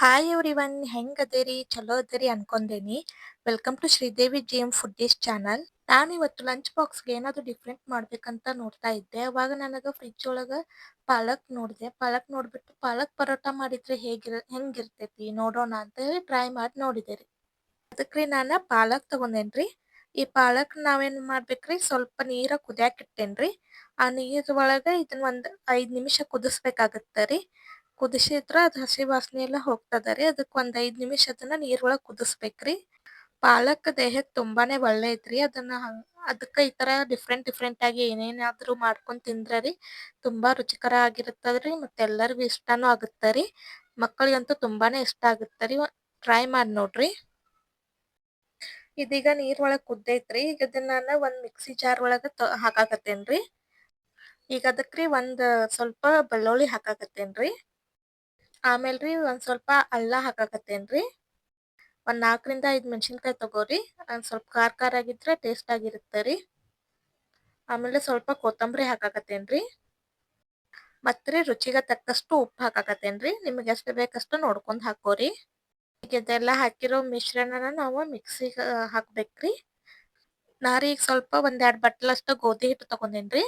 Hi everyone ಹೆಂಗ್ ಅದೇರಿ? ಚಲೋ ಅದೇರಿ ಅನ್ಕೊಂಡೇನಿ. Welcome to Sridevi G M foodies channel ನಾನು ಇವತ್ತು ಲಂಚ್ ಬಾಕ್ಸ್ಗೆ ಏನಾದ್ರು ಡಿಫ್ರೆಂಟ್ ಮಾಡ್ಬೇಕಂತ ನೋಡ್ತಾ ಇದ್ದೆ. ಅವಾಗ ನನಗೆ ಫ್ರಿಜ್ ಒಳಗ ಪಾಲಕ್ ನೋಡಿದೆ. ಪಾಲಕ್ ನೋಡ್ಬಿಟ್ಟು ಪಾಲಕ್ ಪರೋಟ ಮಾಡಿದ್ರೆ ಹೇಗಿರ, ಹೆಂಗಿರ್ತೈತಿ ನೋಡೋಣ ಅಂತ ಹೇಳಿ ಟ್ರೈ ಮಾಡಿ ನೋಡಿದೆ ರೀ. ಅದಕ್ಕೆ ನಾನು ಪಾಲಕ್ ತಗೊಂಡೇನ್ರಿ ಈ ಪಾಲಕ್ ನಾವೇನ್ ಮಾಡ್ಬೇಕ್ರಿ? ಸ್ವಲ್ಪ ನೀರ ಕುದಿಯಾಕ ಇಟ್ಟೇನ್ರಿ ಆ ನೀರ್ ಒಳಗ ಇದನ್ನ ಒಂದ್ ಐದ್ ನಿಮಿಷ ಕುದಿಸ್ಬೇಕಾಗತ್ತ ರೀ. ಕುದಿಸಿದ್ರ ಅದ್ ಹಸಿ ವಾಸನೆ ಎಲ್ಲಾ ಹೋಗ್ತದ ರೀ. ಅದಕ್ಕೆ ಒಂದ್ ಐದ್ ನಿಮಿಷ ಅದನ್ನ ನೀರೊಳಗ್ ಕುದಿಸ್ಬೇಕ್ರಿ ಪಾಲಕ್ ದೇಹಕ್ ತುಂಬಾನೇ ಒಳ್ಳೇದ್ರಿ ಅದನ್ನ ಅದಕ್ಕ ಈ ತರ ಡಿಫರೆಂಟ್ ಡಿಫ್ರೆಂಟ್ ಆಗಿ ಏನೇನಾದ್ರೂ ಮಾಡ್ಕೊಂಡ್ ತಿಂದ್ರರಿ ತುಂಬಾ ರುಚಿಕರ ಆಗಿರುತ್ತದ್ರಿ ಮತ್ತೆ ಎಲ್ಲರಿಗೂ ಇಷ್ಟಾನು ಆಗುತ್ತರಿ ಮಕ್ಕಳಿಗಂತೂ ತುಂಬಾನೇ ಇಷ್ಟ ಆಗುತ್ತರಿ ಟ್ರೈ ಮಾಡಿ ನೋಡ್ರಿ. ಇದೀಗ ನೀರ್ ಒಳಗ್ ಕುದ್ದೈತ್ರಿ ಈಗ ಅದನ್ನ ನಾನು ಒಂದ್ ಮಿಕ್ಸಿ ಜಾರ್ ಒಳಗ ಹಾಕಾಕತ್ತೇನ್ರಿ. ಈಗ ಅದಕ್ರಿ ಒಂದ್ ಸ್ವಲ್ಪ ಬೆಳ್ಳುಳ್ಳಿ ಹಾಕಾಕತ್ತೇನ್ರಿ. ಆಮೇಲ್ರಿ ಒಂದ್ ಸ್ವಲ್ಪ ಅಲ್ಲ ಹಾಕಾಕತ್ತೇನ್ರಿ ಒಂದ್ ನಾಲ್ಕರಿಂದ ಐದು ಮೆಣಸಿನ್ಕಾಯಿ ತಗೋರಿ ಒಂದ್ ಸ್ವಲ್ಪ ಖಾರ ಖಾರ ಆಗಿದ್ರೆ ಟೇಸ್ಟ್ ಆಗಿರುತ್ತೆ ಆಮೇಲೆ ಸ್ವಲ್ಪ ಕೊತ್ತಂಬರಿ ಹಾಕಾಕತ್ತೇನ್ರಿ ರೀ. ರುಚಿಗೆ ತಕ್ಕಷ್ಟು ಉಪ್ಪು ಹಾಕಾಕತ್ತೇನ್ರಿ ನಿಮಗೆ ಎಷ್ಟು ಬೇಕಷ್ಟು ನೋಡ್ಕೊಂಡ್ ಹಾಕೋರಿ. ಈಗ ಇದೆಲ್ಲ ಹಾಕಿರೋ ಮಿಶ್ರಣನ ನಾವು ಮಿಕ್ಸಿಗೆ ಹಾಕ್ಬೇಕ್ರಿ. ನಾರಿ ಈಗ ಸ್ವಲ್ಪ ಒಂದೆರಡು ಬಟ್ಲಷ್ಟು ಗೋಧಿ ಹಿಟ್ಟು ತಗೊಂಡೇನ್ರಿ.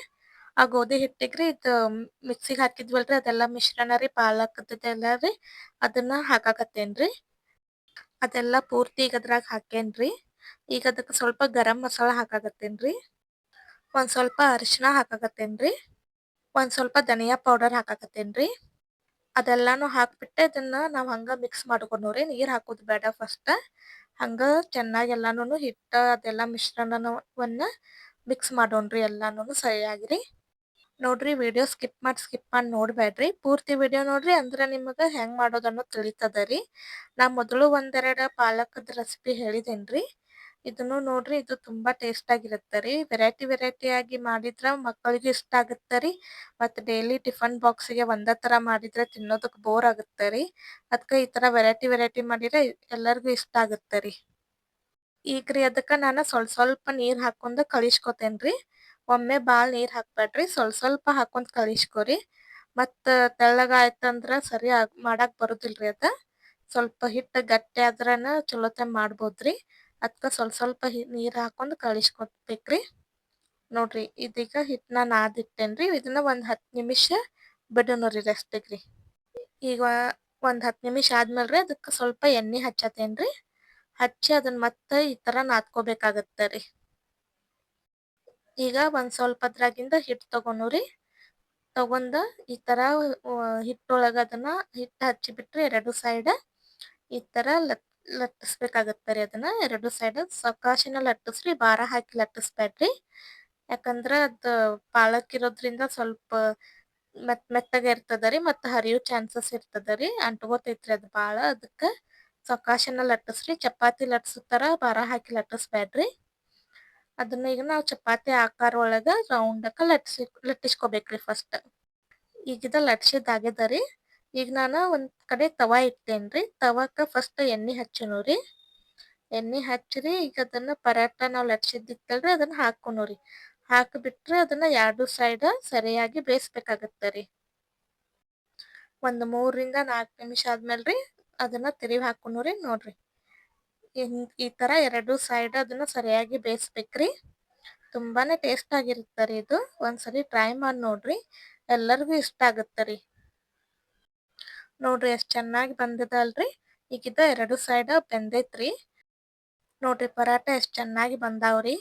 ಆ ಗೋಧಿ ಹಿಟ್ಟಿಗ್ರಿ ಇದು ಮಿಕ್ಸಿಗೆ ಹಾಕಿದ್ವಲ್ರಿ ಅದೆಲ್ಲ ಮಿಶ್ರಣ ರೀ ಪಾಲಕದ್ದೆಲ್ಲ ರೀ, ಅದನ್ನ ಹಾಕಾಕತ್ತೇನ್ರಿ. ಅದೆಲ್ಲ ಪೂರ್ತಿ ಈಗ ಅದ್ರಾಗ ಹಾಕೇನ್ರಿ. ಈಗ ಅದಕ್ಕೆ ಸ್ವಲ್ಪ ಗರಂ ಮಸಾಲ ಹಾಕಾಕತ್ತೇನ್ರಿ. ಒಂದ್ ಸ್ವಲ್ಪ ಅರಿಶಿನ ಹಾಕಾಕತ್ತೇನ್ರಿ. ಒಂದ್ ಸ್ವಲ್ಪ ಧನಿಯಾ ಪೌಡರ್ ಹಾಕಾಕತ್ತೇನ್ರಿ. ಅದೆಲ್ಲಾನು ಹಾಕ್ಬಿಟ್ಟೆ ಅದನ್ನ ನಾವ್ ಹಂಗ ಮಿಕ್ಸ್ ಮಾಡ್ಕೊಂಡ್ರಿ ನೀರ್ ಹಾಕೋದು ಬೇಡ ಫಸ್ಟ್. ಹಂಗ ಚೆನ್ನಾಗಿ ಎಲ್ಲಾನು ಹಿಟ್ಟ ಅದೆಲ್ಲ ಮಿಶ್ರಣವನ್ನ ಮಿಕ್ಸ್ ಮಾಡೋಣ್ರಿ ಎಲ್ಲಾನು ಸರಿಯಾಗಿರಿ ನೋಡ್ರಿ ವಿಡಿಯೋ ಸ್ಕಿಪ್ ಮಾಡಿ ಸ್ಕಿಪ್ ಮಾಡಿ ನೋಡ್ಬೇಡ್ರಿ ಪೂರ್ತಿ ವಿಡಿಯೋ ನೋಡ್ರಿ ಅಂದ್ರೆ ನಿಮಗೆ ಹೆಂಗ್ ಮಾಡೋದನ್ನು ತಿಳಿತದ ರೀ ನಾ ಮೊದಲು ಒಂದೆರಡು ಪಾಲಕದ ರೆಸಿಪಿ ಹೇಳಿದೇನ್ರಿ. ಇದನ್ನು ನೋಡ್ರಿ, ಇದು ತುಂಬಾ ಟೇಸ್ಟ್ ಆಗಿರುತ್ತೆ ರೀ. ವೆರೈಟಿ ವೆರೈಟಿ ಆಗಿ ಮಾಡಿದ್ರ ಮಕ್ಕಳಿಗೆ ಇಷ್ಟ ಆಗುತ್ತೆ ರೀ. ಮತ್ತು ಡೈಲಿ ಟಿಫನ್ ಬಾಕ್ಸಿಗೆ ಒಂದೇ ತರ ಮಾಡಿದ್ರೆ ತಿನ್ನೋದಕ್ಕೆ ಬೋರ್ ಆಗುತ್ತೆ ರೀ. ಅದಕ್ಕೆ ಈ ತರ ವೆರೈಟಿ ವೆರೈಟಿ ಮಾಡಿದ್ರೆ ಎಲ್ಲರಿಗೂ ಇಷ್ಟ ಆಗುತ್ತೆ ರೀ. ಈಗ ರೀ ಅದಕ್ಕೆ ನಾನು ಸ್ವಲ್ಪ ಸ್ವಲ್ಪ ನೀರ್ ಹಾಕೊಂಡ್ ಕಲಿಸ್ಕೊತೇನ್ರಿ ಒಮ್ಮೆ ಬಾಳ್ ನೀರ್ ಹಾಕ್ಬೇಡ್ರಿ. ಸ್ವಲ್ಪ ಸ್ವಲ್ಪ ಹಾಕೊಂತ ಕಲಿಸ್ಕೊರಿ. ಮತ್ತ ತೆಳ್ಳಗ ಆಯ್ತಂದ್ರ ಸರಿ ಮಾಡಾಕ್ ಬರುದಿಲ್ರಿ ಅದ. ಸ್ವಲ್ಪ ಹಿಟ್ಟ ಗಟ್ಟಿ ಆದ್ರನ ಮಾಡ್ಬೋದು ಮಾಡ್ಬೋದ್ರಿ. ಅದ್ಕ ಸ್ವಲ್ಪ ಸ್ವಲ್ಪ ನೀರ್ ಹಾಕೊಂಡ್ ಕಲಿಸ್ಕೊಬೇಕ್ರಿ. ನೋಡ್ರಿ ಇದೀಗ ಹಿಟ್ನ ನಾದಿಟ್ಟೇನ್ರಿ ಇದನ್ನ ಒಂದ್ ಹತ್ ನಿಮಿಷ ಬಿಡೋಣರಿ ರೆಸ್ಟಿಗ್ರಿ ಈಗ ಒಂದ್ ಹತ್ ನಿಮಿಷ ಆದ್ಮೇಲ್ರಿ ಅದಕ್ಕ ಸ್ವಲ್ಪ ಎಣ್ಣೆ ಹಚ್ಚತೇನ್ರಿ. ಹಚ್ಚಿ ಅದನ್ನ ಮತ್ತೆ ಈ ತರ ನಾದ್ಕೋಬೇಕಾಗತ್ತ ರೀ. ಈಗ ಒಂದು ಸ್ವಲ್ಪ ಅದ್ರಾಗಿಂದ ಹಿಟ್ ತಗೊಂಡುರಿ ತಗೊಂಡ ಈ ಥರ ಹಿಟ್ಟೊಳಗೆ ಅದನ್ನ ಹಿಟ್ಟು ಹಚ್ಚಿ ಬಿಟ್ರಿ ಎರಡು ಸೈಡ್ ಈ ಥರ ತರ ಲಟ್ಟಿಸ್ಬೇಕಾಗತ್ತೆ ರೀ ಅದನ್ನ. ಎರಡು ಸೈಡ್ ಸಕಾಶಿನ ಲಟ್ಟಿಸ್ರಿ, ಭಾರ ಹಾಕಿ ಲಟ್ಟಿಸ್ಬೇಡ್ರಿ. ಯಾಕಂದ್ರೆ ಅದು ಪಾಲಕ್ ಇರೋದ್ರಿಂದ ಸ್ವಲ್ಪ ಮೆತ್, ಮೆತ್ತಗೆ ಇರ್ತದ ರೀ ಮತ್ತು ಹರಿಯೋ ಚಾನ್ಸಸ್ ಇರ್ತದ ರೀ. ಅಂಟ್ಕೋತೈತ್ರಿ ಅದು ಭಾಳ ಅದಕ್ಕೆ ಸಕಾಶನ ಲಟ್ಟಿಸ್ರಿ, ಚಪಾತಿ ಲಟ್ಸೋ ಭಾರ ಹಾಕಿ ಲಟ್ಟಿಸ್ಬೇಡ್ರಿ. ಅದನ್ನ ಈಗ ನಾವು ಚಪಾತಿ ಆಕಾರ ಒಳಗ ರೌಂಡಕ ಲಟ್ಸಿ, ಲಟ್ಟಿಸ್ಕೊಬೇಕ್ರಿ ಫಸ್ಟ್ ಈಗಿದ ಲಟ್ಸಿದ್ ಲಟ್ಸಿದ ರೀ ಈಗ ನಾನು ಒಂದ್ ಕಡೆ ತವಾ ಇಟ್ಟೇನ್ರಿ ತವಾಕ ಫಸ್ಟ್ ಎಣ್ಣಿ ಹಚ್ಚನೂರಿ. ಎಣ್ಣೆ ಹಚ್ಚಿರಿ, ಈಗ ಅದನ್ನ ಪರಾಟ ನಾವ್ ಲಟ್ಸಿದ್ದಿತ್ತಲ್ರಿ, ಅದನ್ನ ಹಾಕೋಣರಿ ಹಾಕಿಬಿಟ್ರೆ ಅದನ್ನ ಎರಡು ಸೈಡ್ ಸರಿಯಾಗಿ ಬೇಯಿಸ್ಬೇಕಾಗತ್ತೆ ರೀ ಒಂದು ಮೂರರಿಂದ ನಾಲ್ಕು ನಿಮಿಷ ಆದ್ಮೇಲ್ರಿ ಅದನ್ನ ತಿರುವಿ ರೀ ನೋಡ್ರಿ. ಈ ತರ ಎರಡು ಸೈಡ್ ಅದನ್ನ ಸರಿಯಾಗಿ ಬೇಯಿಸ್ಬೇಕ್ರಿ. ತುಂಬಾನೇ ಟೇಸ್ಟ್ ಆಗಿರುತ್ತರಿ ಇದು. ಒಂದ್ಸರಿ ಟ್ರೈ ಮಾಡಿ ನೋಡ್ರಿ. ಎಲ್ಲರಿಗೂ ಇಷ್ಟ ಆಗತ್ತರಿ. ನೋಡ್ರಿ ಎಷ್ಟ್ ಚೆನ್ನಾಗಿ ಬಂದದಲ್ರಿ. ಈಗ ಇದ ಎರಡು ಸೈಡ್ ಬೆಂದೈತ್ರಿ. ನೋಡ್ರಿ ಪರಾಟ ಎಷ್ಟು ಚೆನ್ನಾಗಿ ಬಂದಾವ್ರಿ.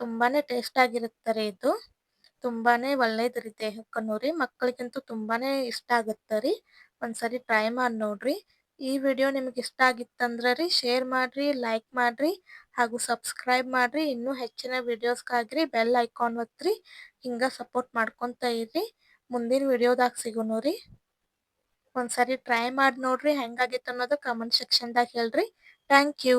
ತುಂಬಾನೇ ಟೇಸ್ಟ್ ರೀ ಇದು. ತುಂಬಾನೇ ಒಳ್ಳೇದ್ರಿ ದೇಹಕ್ಕನೂ ರೀ ಮಕ್ಕಳಿಗಂತೂ ತುಂಬಾನೇ ಇಷ್ಟ ಆಗತ್ತರಿ. ಒಂದ್ಸರಿ ಟ್ರೈ ಮಾಡಿ ನೋಡ್ರಿ. ಈ ವಿಡಿಯೋ ನಿಮಗೆ ಇಷ್ಟ ಆಗಿತ್ತಂದ್ರೆ ರೀ ಶೇರ್ ಮಾಡ್ರಿ ಲೈಕ್ ಮಾಡ್ರಿ ಹಾಗೂ ಸಬ್ಸ್ಕ್ರೈಬ್ ಮಾಡ್ರಿ. ಇನ್ನೂ ಹೆಚ್ಚಿನ ವಿಡಿಯೋಸ್ಗಾಗಿರಿ ಬೆಲ್ ಐಕಾನ್ ಒತ್ತ್ರಿ ಹಿಂಗೆ ಸಪೋರ್ಟ್ ಮಾಡ್ಕೊತ ಇರ್ರಿ ಮುಂದಿನ ವಿಡಿಯೋದಾಗ ಸಿಗೋನು ರೀ. ಒಂದ್ಸರಿ ಟ್ರೈ ಮಾಡಿ ನೋಡ್ರಿ, ಹೆಂಗಾಗಿತ್ತು ಅನ್ನೋದು ಕಮೆಂಟ್ ಸೆಕ್ಷನ್ದಾಗ ಹೇಳ್ರಿ. Thank you